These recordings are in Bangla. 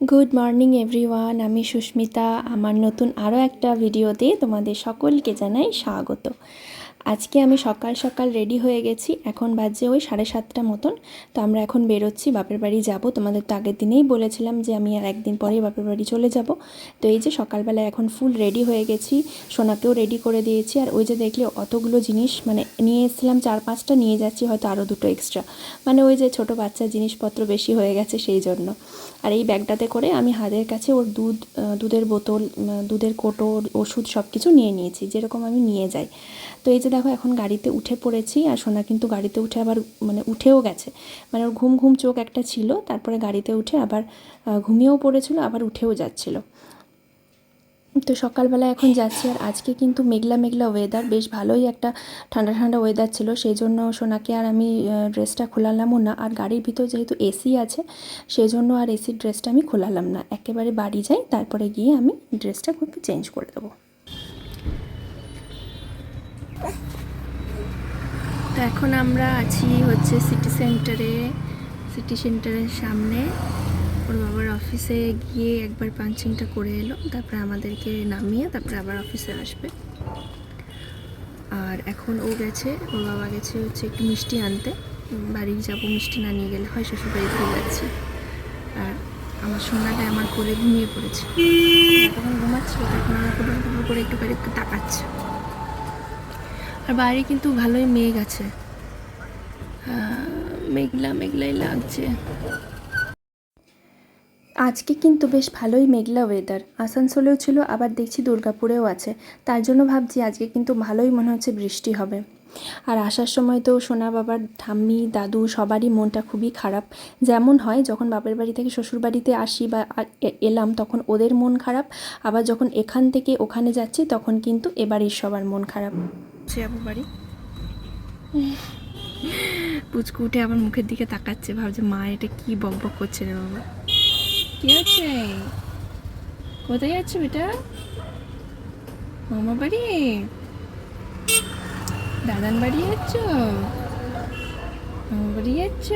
গুড মর্নিং এভরিওয়ান আমি সুস্মিতা। আমার নতুন আরও একটা ভিডিওতে তোমাদের সকলকে জানাই স্বাগত। আজকে আমি সকাল সকাল রেডি হয়ে গেছি। এখন বাজে ওই সাড়ে সাতটা মতন। তো আমরা এখন বেরোচ্ছি, বাপের বাড়ি যাব। তোমাদের তো আগের দিনেই বলেছিলাম যে আমি আর একদিন পরেই বাপের বাড়ি চলে যাব। তো এই যে সকালবেলা এখন ফুল রেডি হয়ে গেছি, সোনাকেও রেডি করে দিয়েছি। আর ওই যে দেখলে অতগুলো জিনিস মানে নিয়ে এসেছিলাম, চার পাঁচটা নিয়ে যাচ্ছি, হয়তো আরও দুটো এক্সট্রা মানে ওই যে ছোটো বাচ্চার জিনিসপত্র বেশি হয়ে গেছে সেই জন্য। আর এই ব্যাগটাতে করে আমি হাতের কাছে ওর দুধ দুধের বোতল দুধের কোটো, ওষুধ সব কিছু নিয়ে নিয়েছি, যেরকম আমি নিয়ে যাই। তো এই যে দেখো, এখন গাড়িতে উঠে পড়েছি আর সোনা কিন্তু গাড়িতে উঠে আবার মানে উঠেও গেছে। মানে ওর ঘুম ঘুম চোখ একটা ছিল, তারপরে গাড়িতে উঠে আবার ঘুমিয়েও পড়েছিল, আবার উঠেও যাচ্ছিল। তো সকালবেলা এখন যাচ্ছি আর আজকে কিন্তু মেঘলা মেঘলা ওয়েদার বেশ ভালোই একটা ঠান্ডা ঠান্ডা ওয়েদার ছিল সেই জন্য সোনাকে আর আমি ড্রেসটা খোলালামও না। আর গাড়ির ভিতর যেহেতু এসি আছে সেই জন্য আর এসির ড্রেসটা আমি খোলালাম না। একেবারে বাড়ি যাই, তারপরে গিয়ে আমি ড্রেসটা খুব চেঞ্জ করে দেবো। তো এখন আমরা আছি হচ্ছে সিটি সেন্টারে সিটি সেন্টারের সামনে। ওর বাবার অফিসে গিয়ে একবার পাঞ্চিংটা করে এলো, তারপরে আমাদেরকে নামিয়ে তারপরে আবার অফিসে আসবে। আর এখন ও গেছে, ওর বাবা গেছে হচ্ছে একটু মিষ্টি আনতে। বাড়ি যাব, মিষ্টি না নিয়ে গেলে হয় শ্বশুর বাড়ি ফিরে যাচ্ছি। আর আমার সোনাটা আমার কোলে ঘুমিয়ে পড়েছে। তখন ঘুমাচ্ছিল তখন আমার করে একটু করে একটু তাকাচ্ছে। আর বাইরে কিন্তু ভালোই মেঘ আছে। মেঘলা মেঘলাই লাগছে। আজকে কিন্তু বেশ ভালোই মেঘলা ওয়েদার আসানসোলেও ছিল, আবার দেখছি দুর্গাপুরেও আছে। তার জন্য ভাবছি আজকে কিন্তু ভালোই মনে হচ্ছে বৃষ্টি হবে। আর আসার সময় তো সোনা বাবার ঠাম্মি, দাদু সবারই মনটা খুবই খারাপ। যেমন হয়, যখন বাপের বাড়ি থেকে শ্বশুর বাড়িতে আসি বা এলাম, তখন ওদের মন খারাপ। আবার যখন এখান থেকে ওখানে যাচ্ছি, তখন কিন্তু এবাড়ির সবার মন খারাপ। আবু বাড়ি? পুচকু উঠে আবার মুখের দিকে তাকাচ্ছে ভাবছে মা এটা কি বক বক করছে রে বাবা? কি হচ্ছে কোথায় যাচ্ছ বেটা? মামা বাড়ি? দাদান বাড়ি যাচ্ছ? মামা বাড়ি যাচ্ছ?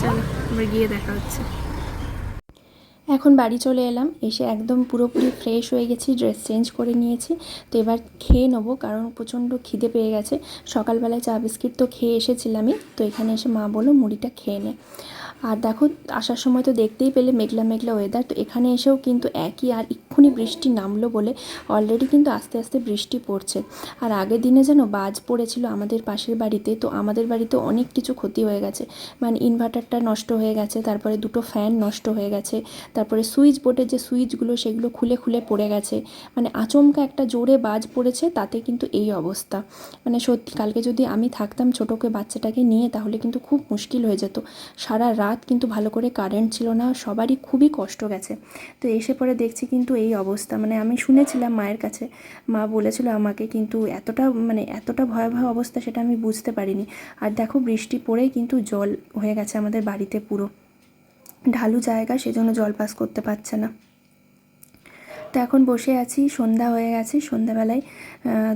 চলো আবার গিয়ে দেখা হচ্ছে। এখন বাড়ি চলে এলাম। এসে একদম পুরোপুরি ফ্রেশ হয়ে গেছি ড্রেস চেঞ্জ করে নিয়েছি। তো এবার খেয়ে নেব কারণ প্রচণ্ড খিদে পেয়ে গেছে। সকালবেলায় চা বিস্কিট তো খেয়ে এসেছিলামই। তো এখানে এসে মা বলল, মুড়িটা খেয়ে নে। আর দেখো, আসার সময় তো দেখতেই পেলে মেঘলা মেঘলা ওয়েদার তো এখানে এসেও কিন্তু একই আর এক্ষুনি বৃষ্টি নামলো বলে অলরেডি কিন্তু আস্তে আস্তে বৃষ্টি পড়ছে। আর আগের দিনে যেন বাজ পড়েছিল আমাদের পাশের বাড়িতে, তো আমাদের বাড়িতে অনেক কিছু ক্ষতি হয়ে গেছে। মানে ইনভার্টারটা নষ্ট হয়ে গেছে, তারপরে দুটো ফ্যান নষ্ট হয়ে গেছে, তারপরে সুইচ বোর্ডের যে সুইচগুলো সেগুলো খুলে খুলে পড়ে গেছে। মানে আচমকা একটা জোরে বাজ পড়েছে, তাতে কিন্তু এই অবস্থা। মানে সত্যি, কালকে যদি আমি থাকতাম ছোটোকে, বাচ্চাটাকে নিয়ে, তাহলে কিন্তু খুব মুশকিল হয়ে যেত। সারা রাত কিন্তু ভালো করে কারেন্ট ছিল না, সবারই খুবই কষ্ট গেছে। তো এসে পরে দেখছি কিন্তু এই অবস্থা। মানে আমি শুনেছিলাম মায়ের কাছে। মা বলেছিল আমাকে কিন্তু এতটা মানে এতটা ভয়াবহ অবস্থা সেটা আমি বুঝতে পারিনি। আর দেখো বৃষ্টি পড়েই কিন্তু জল হয়ে গেছে আমাদের বাড়িতে পুরো। ঢালু জায়গা, সেজন্য জল পাস করতে পারছে না। তো এখন বসে আছি, সন্ধ্যা হয়ে গেছে, সন্ধ্যাবেলায়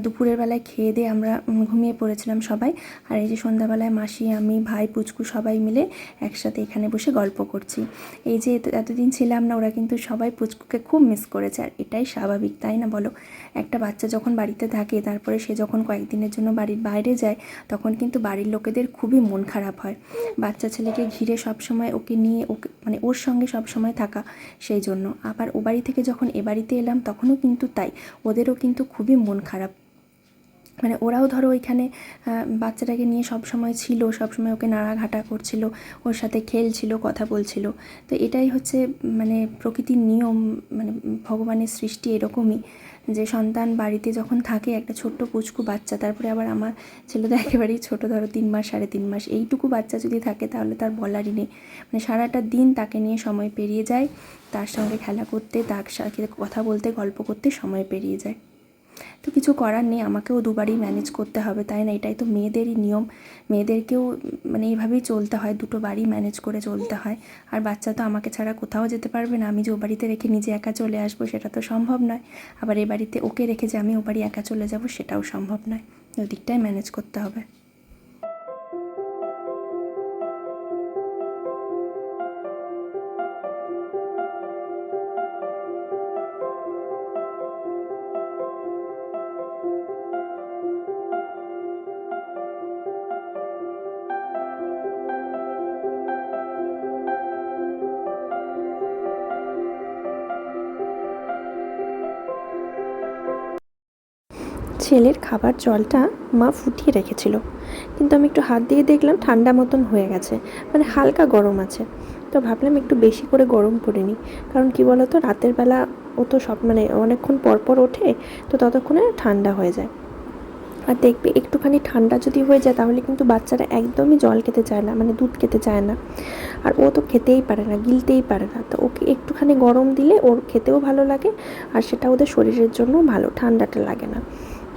দুপুরের বেলায় খেয়ে দিয়ে আমরা ঘুমিয়ে পড়েছিলাম সবাই। আর এই যে সন্ধ্যাবেলায় মাসি, আমি, ভাই, পুচকু সবাই মিলে একসাথে এখানে বসে গল্প করছি। এই যে এতদিন ছিলাম না, ওরা কিন্তু সবাই পুচকুকে খুব মিস করেছে, আর এটাই স্বাভাবিক, তাই না বলো? একটা বাচ্চা যখন বাড়িতে থাকে, তারপরে সে যখন কয়েকদিনের জন্য বাড়ির বাইরে যায়, তখন কিন্তু বাড়ির লোকেদের খুবই মন খারাপ হয়। বাচ্চা ছেলেকে ঘিরে সবসময় ওকে নিয়ে, ওকে মানে ওর সঙ্গে সবসময় থাকা সেই জন্য। আবার ও বাড়ি থেকে যখন এ বাড়িতে এলাম তখনও কিন্তু তাই। ওদেরও কিন্তু খুবই মন খারাপ। মানে ওরাও ধরো ওইখানে বাচ্চাটাকে নিয়ে সব সময় ছিল, সব সময় ওকে নাড়াঘাটা করছিল, ওর সাথে খেলছিল, কথা বলছিল। তো এটাই হচ্ছে মানে প্রকৃতির নিয়ম মানে ভগবানের সৃষ্টি এরকমই। যে সন্তান বাড়িতে যখন থাকে, একটা ছোট্ট পুচকু বাচ্চা, তারপরে আবার আমার ছেলে তো একেবারেই ছোটো, ধরো তিন মাস, সাড়ে তিন মাস, এইটুকু বাচ্চা যদি থাকে, তাহলে তার বলারই নেই। মানে সারাটা দিন তাকে নিয়ে সময় পেরিয়ে যায়, তার সঙ্গে খেলা করতে, তার সাথে কথা বলতে, গল্প করতে সময় পেরিয়ে যায়। তো কিছু করার নেই, আমাকেও দুবারই ম্যানেজ করতে হবে, তাই না? এটাই তো মেয়েদেরই নিয়ম। মেয়েদেরকেও মানে এইভাবেই চলতে হয়, দুটো বাড়ি ম্যানেজ করে চলতে হয়। আর বাচ্চা তো আমাকে ছাড়া কোথাও যেতে পারবে না। আমি যে ও বাড়িতে রেখে নিজে একা চলে আসব, সেটা তো সম্ভব নয়। আবার এ বাড়িতে ওকে রেখে যে আমি ও বাড়ি একা চলে যাব, সেটাও সম্ভব নয়। ওদিকটাই ম্যানেজ করতে হবে। ছেলের খাবার জলটা মা ফুটিয়ে রেখেছিল। কিন্তু আমি একটু হাত দিয়ে দেখলাম ঠান্ডা মতন হয়ে গেছে মানে হালকা গরম আছে। তো ভাবলাম একটু বেশি করে গরম করে নিই, কারণ কি বলতো, রাতের বেলা ও তো সব মানে অনেকক্ষণ পর পর ওঠে, তো ততক্ষণে ঠান্ডা হয়ে যায়। আর দেখবে, একটুখানি ঠান্ডা যদি হয়ে যায়, তাহলে কিন্তু বাচ্চারা একদমই জল খেতে চায় না মানে দুধ খেতে চায় না। আর ও তো খেতেই পারে না, গিলতেই পারে না। তো ওকে একটুখানি গরম দিলে ওর খেতেও ভালো লাগে, আর সেটা ওদের শরীরের জন্য ভালো, ঠান্ডাটা লাগে না।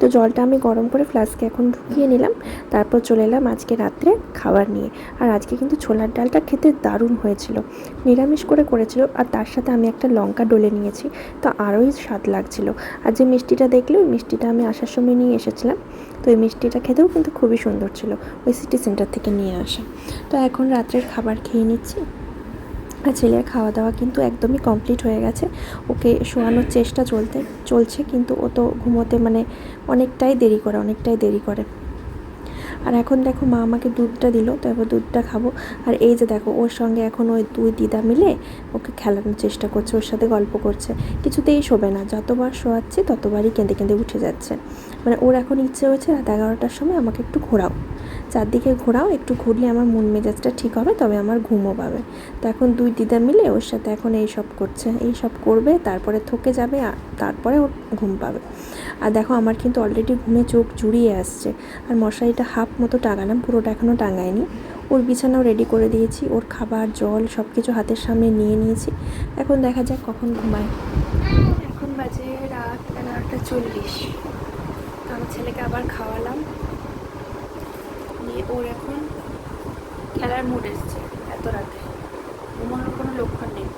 তো জলটা আমি গরম করে ফ্লাস্কে এখন ঢুকিয়ে নিলাম। তারপর চলে এলাম আজকে রাত্রে খাবার নিয়ে। আর আজকে কিন্তু ছোলার ডালটা খেতে দারুণ হয়েছিল। নিরামিষ করে করেছিল আর তার সাথে আমি একটা লঙ্কা ডলে নিয়েছি। তো আরোই স্বাদ লাগছিল। আর যে মিষ্টিটা দেখলে ওই মিষ্টিটা আমি আসার সময় নিয়ে এসেছিলাম। তো এই মিষ্টিটা খেতেও কিন্তু খুবই সুন্দর ছিল। ওই সিটি সেন্টার থেকে নিয়ে আসা। তো এখন রাত্রের খাবার খেয়ে নিচ্ছি। ছেলের খাওয়া দাওয়া কিন্তু একদমই কমপ্লিট হয়ে গেছে। ওকে শোয়ানোর চেষ্টা চলতে, চলছে কিন্তু ও তো ঘুমোতে মানে অনেকটাই দেরি করে, অনেকটাই দেরি করে। আর এখন দেখো মা আমাকে দুধটা দিল, তো এবার দুধটা খাব। আর এই যে দেখো, ওর সঙ্গে এখন ওই দুই দিদা মিলে ওকে খেলানোর চেষ্টা করছে, ওর সাথে গল্প করছে। কিছুতেই শোবে না, যতবার শোয়াচ্ছি ততবারই কেঁদে কেঁদে উঠে যাচ্ছে। মানে ওর এখন ইচ্ছে হয়েছে রাত এগারোটার সময় আমাকে একটু ঘোরাও। চারদিকে ঘোরাও, একটু ঘুরলে আমার মন মেজাজটা ঠিক হবে, তবে আমার ঘুমও পাবে। তো এখন দুই দিদা মিলে ওর সাথে এখন এই সব করছে। এই সব করবে, তারপরে থকে যাবে, আর তারপরে ওর ঘুম পাবে। আর দেখো আমার কিন্তু অলরেডি ঘুমে চোখ জুড়িয়ে আসছে। আর মশারিটা হাফ মতো টাঙালাম, পুরোটা এখনও টাঙায়নি। ওর বিছানাও রেডি করে দিয়েছি, ওর খাবার, জল সব কিছু হাতের সামনে নিয়ে নিয়েছি। এখন দেখা যাক কখন ঘুমায়। এখন বাজে রাত এগারোটা চল্লিশ। আমার ছেলেকে আবার খাওয়ালাম। ওর এখন খেলার মুড এসছে এত রাতে। ঘুমানোর কোনো লক্ষণ নেই।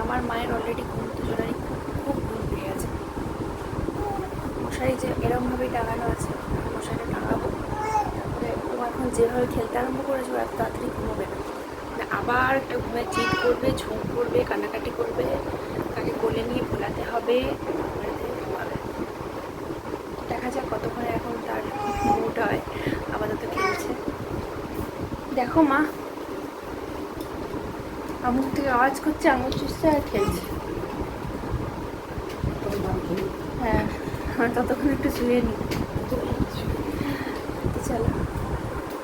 আমার মায়ের অলরেডি ঘুম দুজনেরই খুব খুব ঘুম পেয়ে আছে মশারি যে এরমভাবেই টাঙানো আছে মশারিটা টাঙাবো। তারপরে ও এখন যেভাবে খেলতে আরম্ভ করেছে, ও এত তাড়াতাড়ি ঘুমোবে না। মানে আবার ঘুমের চিৎ করবে ঝুঁক করবে, কান্নাকাটি করবে, তাকে কোলে নিয়ে ভোলাতে হবে দেখা যাক কতক্ষণে এখন তার মুড হয়। দেখো মা। আঙুল থেকে আওয়াজ করছে আঙুল চুষতে আর খেলছে। হ্যাঁ হ্যাঁ ততক্ষণ একটু শুয়ে নি। তো চলো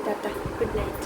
টাটা গুড নাইট